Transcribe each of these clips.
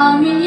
a.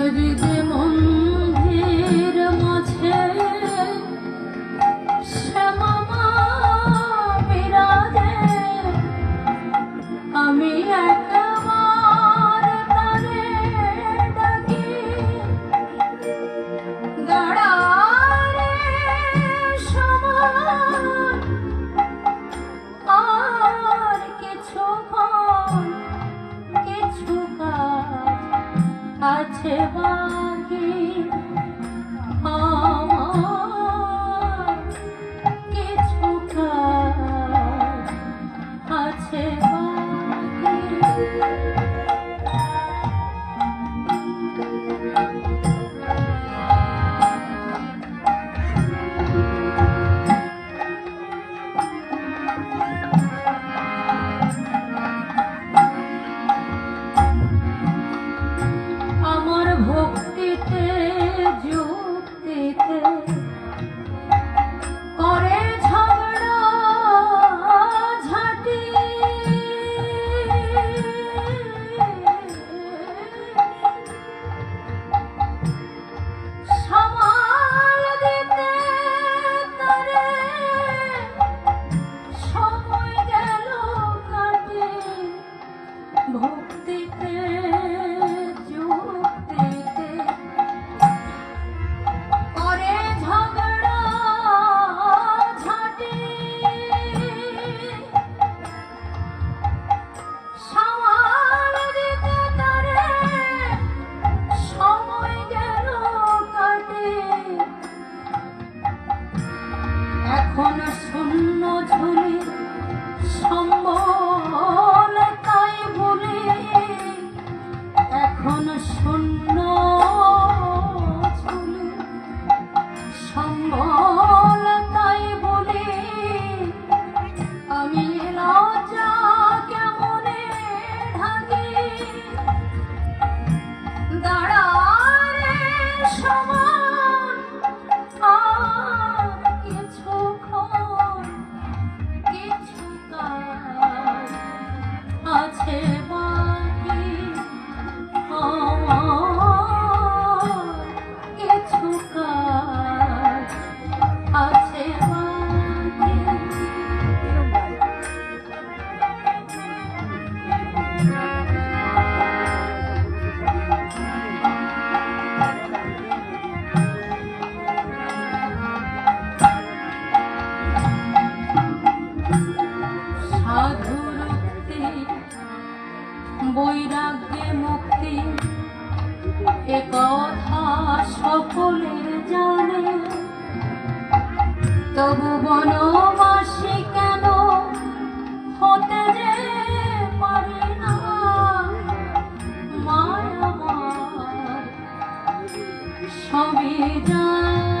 হৃদে মন্দির আছে আমার কিছু আছে তবু বনবাসী কেন হতে যে পারে না? মায়া যায়।